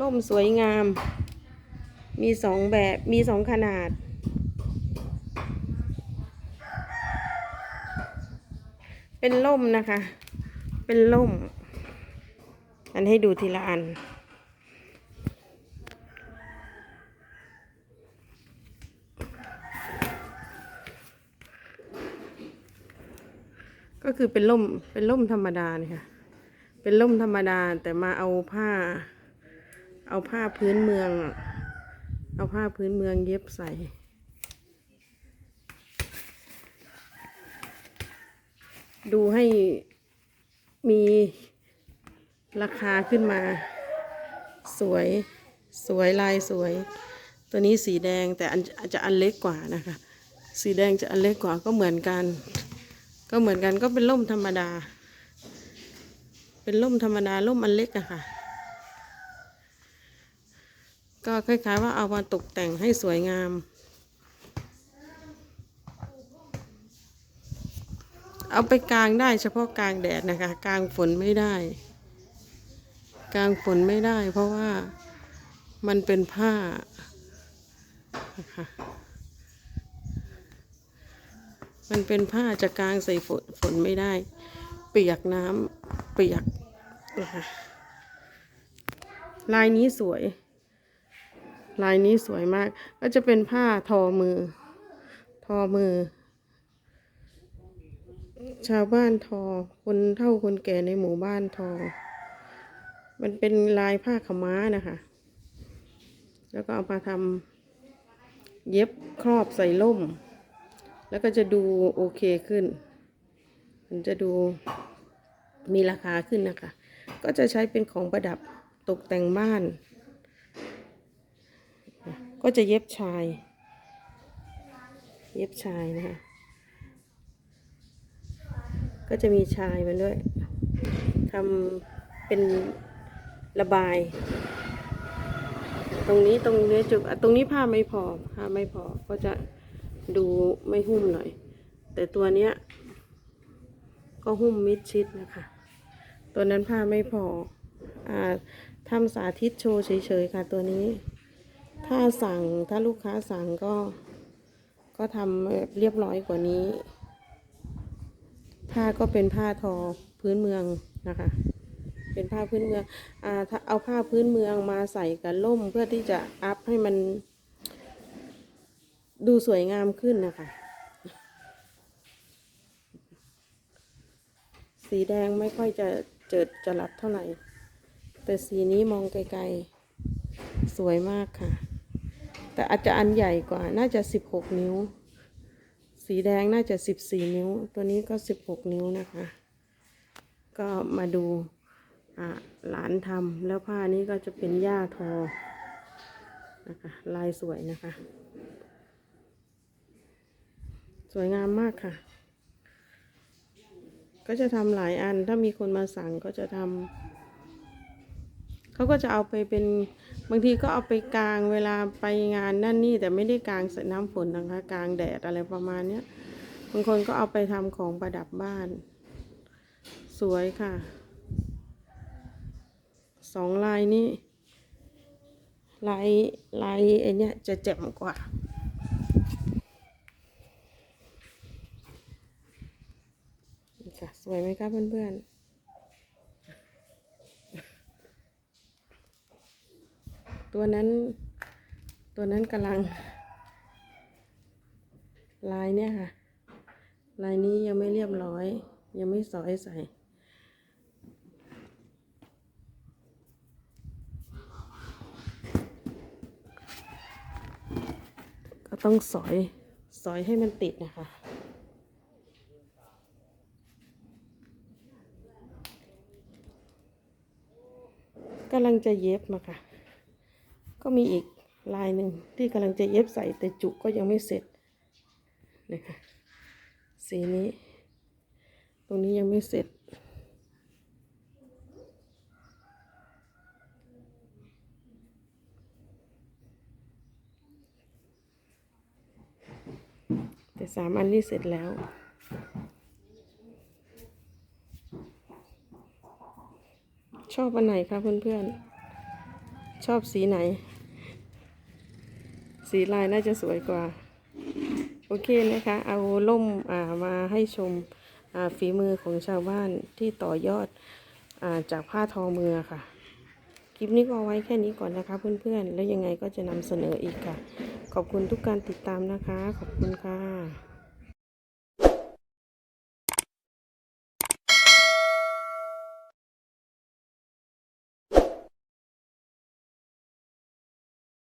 ร่มสวยงาม มีสองแบบมีสองขนาด เป็นร่มนะคะ เป็นร่ม อันให้ดูทีละอันก็คือเป็นร่มเป็นร่มธรรมดาเนี่ยค่ะ เป็นร่มธรรมดาแต่มาเอาผ้า เอาผ้าพื้นเมือง เอาผ้าพื้นเมืองเย็บใส่ ดูให้มีราคาขึ้นมา สวยสวยลายสวย ตัวนี้สีแดงแต่อันจจะอันเล็กกว่านะคะ สีแดงจะอันเล็กกว่าก็เหมือนกัน ก็เหมือนกันก็เป็นร่มธรรมดา เป็นร่มธรรมดาร่มอันเล็กอะค่ะ ก็คล้ายๆว่าเอามาตกแต่งให้สวยงาม เอาไปกลางได้เฉพาะกลางแดดนะคะ กลางฝนไม่ได้ กลางฝนไม่ได้ เพราะว่ามันเป็นผ้านะคะมันเป็นผ้าจะกลางใส่ฝนฝนไม่ได้ เปียกน้ำเปียกนะคะลายนี้สวย ลายนี้สวยมาก ก็จะเป็นผ้าทอมือ ทอมือ ชาวบ้านทอ คนเท่าคนแก่ในหมู่บ้านทอ มันเป็นลายผ้าขม้านะคะ แล้วก็เอามาทำเย็บครอบใส่ล่ม แล้วก็จะดูโอเคขึ้น มันจะดูมีราคาขึ้นนะคะ ก็จะใช้เป็นของประดับตกแต่งบ้าน ก็จะเย็บชาย เย็บชายนะคะ ก็จะมีชายมันด้วยทำเป็นระบาย ตรงนี้ตรงนี้จุกตรงนี้ผ้าไม่พอผ้าไม่พอก็จะดูไม่หุ้มหน่อย แต่ตัวเนี้ย ก็หุ้มมิดชิดนะคะ ตัวนั้นผ้าไม่พออ่าทำสาธิตโชว์เฉยๆค่ะตัวนี้ ถ้าสั่งถ้าลูกค้าสั่งก็ ก็ทำเรียบร้อยกว่านี้ ผ้าก็เป็นผ้าทอพื้นเมืองนะคะ เป็นผ้าพื้นเมืองอ่าถ้าเอาผ้าพื้นเมืองมาใส่กับล่มเพื่อที่จะอัพให้มัน ดูสวยงามขึ้นนะคะ สีแดงไม่ค่อยจะเจิดจรัสเท่าไหร่ แต่สีนี้มองไกลๆ สวยมากค่ะ แต่อาจจะอันใหญ่กว่า น่าจะสิบหกนิ้ว สีแดงน่าจะสิบสี่นิ้ว ตัวนี้ก็สิบหกนิ้วนะคะ ก็มาดูหลานทำแล้วผ้านี้ก็จะเป็นหญ้าทอนะคะ ลายสวยนะคะ สวยงามมากค่ะ ก็จะทำหลายอัน ถ้ามีคนมาสั่งก็จะทำ เขาก็จะเอาไปเป็นบางทีก็เอาไปกลางเวลาไปงานนั่นนี่แต่ไม่ได้กลางใส่น้ำฝนนะคะกลางแดดอะไรประมาณเนี้ยบางคนก็เอาไปทำของประดับบ้าน สวยค่ะสองลายนี้ลายลายไอเนี้ยจะแจ่มกว่าค่ะสวยไหมคะเพื่อนๆ ตัวนั้นตัวนั้นกำลัง ลายเนี่ยค่ะ ลายนี้ยังไม่เรียบร้อย ยังไม่สอยใส่ก็ต้องสอยสอยให้มันติดนะคะกำลังจะเย็บมาค่ะ ก็มีอีกลายหนึ่งที่กำลังจะเย็บใส่แต่จุกก็ยังไม่เสร็จนะคะสีนี้ ตรงนี้ยังไม่เสร็จ แต่สามอันนี้เสร็จแล้วชอบอันไหนคะเพื่อนๆ ชอบสีไหน สีลายน่าจะสวยกว่า โอเคนะคะ เอาล่มามาให้ชมฝีมือของชาวบ้านที่ต่อยอดอาจากผ้าทอมือค่ะ คลิปนี้ก็เอาไว้แค่นี้ก่อนนะคะเพื่อนๆ แล้วยังไงก็จะนำเสนออีกค่ะ ขอบคุณทุกการติดตามนะคะ ขอบคุณค่ะ